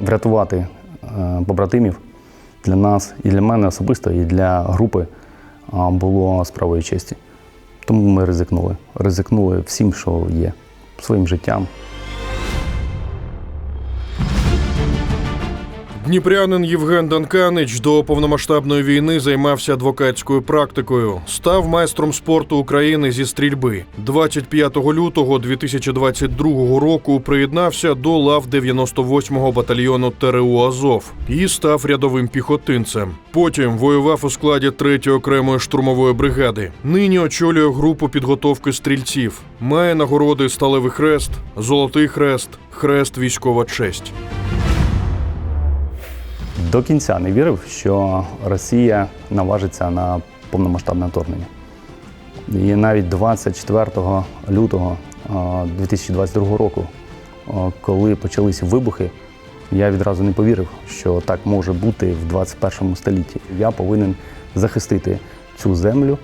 врятувати е, побратимів для нас і для мене особисто, і для групи було справою честі. Тому ми ризикнули. Ризикнули всім, що є, своїм життям. Дніпрянин Євген Данканич до повномасштабної війни займався адвокатською практикою. Став майстром спорту України зі стрільби. 25 лютого 2022 року приєднався до лав 98-го батальйону ТРУ Азов і став рядовим піхотинцем. Потім воював у складі 3-ї окремої штурмової бригади. Нині очолює групу підготовки стрільців. Має нагороди Сталевий хрест, Золотий хрест, Хрест Військова честь. До кінця не вірив, що Росія наважиться на повномасштабне вторгнення. І навіть 24 лютого а, 2022 року, коли почалися вибухи, я відразу не повірив, що так може бути в 21 столітті. Я повинен захистити цю землю,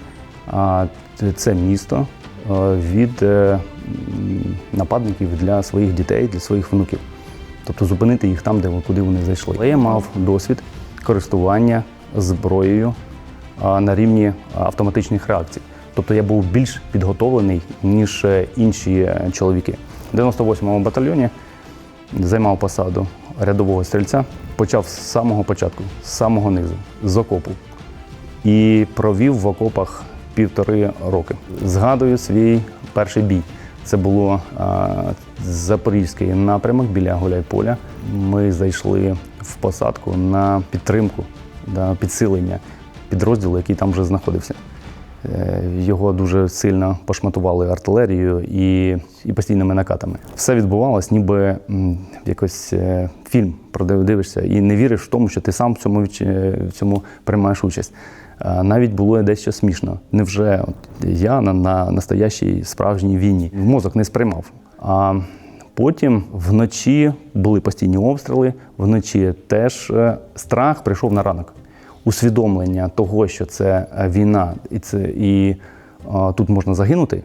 це місто від е, нападників для своїх дітей, для своїх внуків тобто зупинити їх там, де куди вони зайшли. Але я мав досвід користування зброєю на рівні автоматичних реакцій. Тобто я був більш підготовлений, ніж е, інші е, чоловіки. В 98-му батальйоні займав посаду рядового стрільця, почав з самого початку, з самого низу, з окопу. І провів в окопах півтори роки. Згадую свій перший бій. Це було а, запорізький напрямок біля Гуляйполя. Ми зайшли в посадку на підтримку, на підсилення підрозділу, який там вже знаходився. Е, Його дуже сильно пошматували артилерією і, і постійними накатами. Все відбувалось, ніби якось е, фільм продивишся і не віриш в тому, що ти сам в цьому, е, в цьому приймаєш участь. Навіть було дещо смішно. Невже от я на, на настоящій справжній війні мозок не сприймав. А потім вночі були постійні обстріли, вночі теж е, страх прийшов на ранок усвідомлення того, що це е, війна, і це і а, тут можна загинути.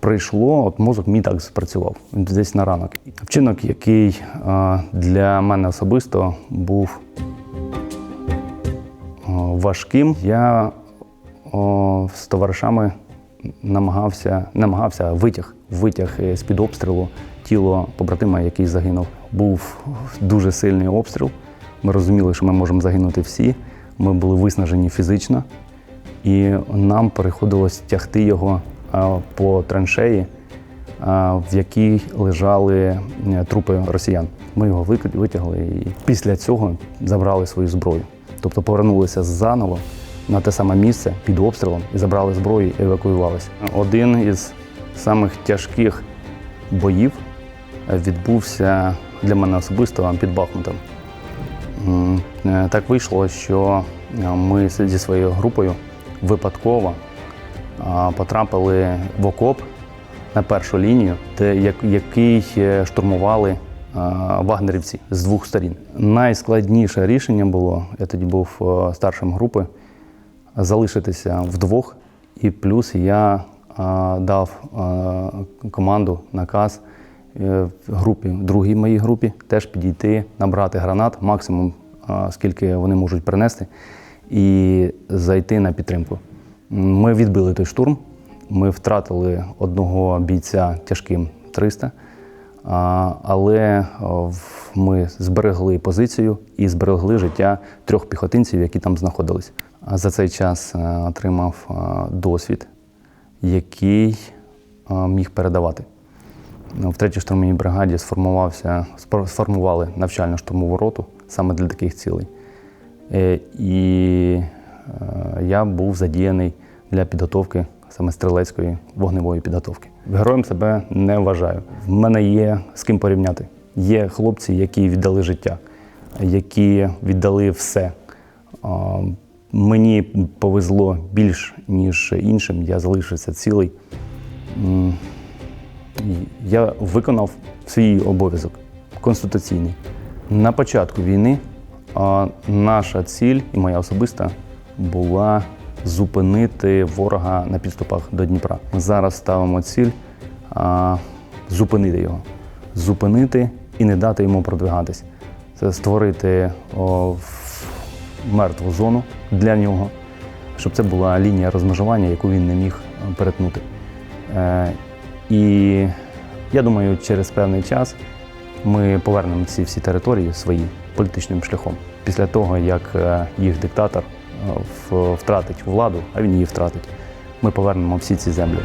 Прийшло, от мозок мій так спрацював десь на ранок. Вчинок, який для мене особисто був важким. Я о, з товаришами намагався, намагався витяг, витяг з під обстрілу тіло побратима, який загинув. Був дуже сильний обстріл. Ми розуміли, що ми можемо загинути всі. Ми були виснажені фізично, і нам приходилось тягти його по траншеї, в якій лежали е, трупи росіян. Ми його витягли і після цього забрали свою зброю. Тобто повернулися заново на те саме місце під обстрілом і забрали зброю і евакуювалися. Один із самих тяжких боїв відбувся для мене особисто під Бахмутом. Е, Так вийшло, що е, ми зі своєю групою випадково потрапили в окоп на першу лінію, де який е, штурмували вагнерівці з двох сторін. Найскладніше рішення було, я тоді був е, старшим групи, залишитися вдвох, і плюс я дав команду, наказ е, групі, другій моїй групі, теж підійти, набрати гранат, максимум, скільки вони можуть принести, і зайти на підтримку. Ми відбили той штурм. Ми втратили одного бійця тяжким 300, а, але ми зберегли позицію і зберегли життя трьох піхотинців, які там знаходились. За цей час е, отримав е, досвід, який е, міг передавати. Ну, В третій штурмовій бригаді сформувався, сформували навчальну штурмову роту саме для таких цілей. Е, І е, я був задіяний для підготовки саме стрілецької вогневої підготовки. Героєм себе не вважаю. В мене є з ким порівняти. Є хлопці, які віддали життя, які віддали все. Мені повезло більш, ніж іншим. Я залишився цілий. Я виконав свій обов'язок конституційний. На початку війни наша ціль і моя особиста була зупинити ворога на підступах до Дніпра. Ми зараз ставимо ціль а, зупинити його, зупинити і не дати йому продвигатись. це створити о, мертву зону для нього, щоб це була лінія розмежування, яку він не міг перетнути. Е, І я думаю, через певний час ми повернемо ці всі території свої політичним шляхом. Після того, як е, їх диктатор втратить владу, а він її втратить, ми повернемо всі ці землі.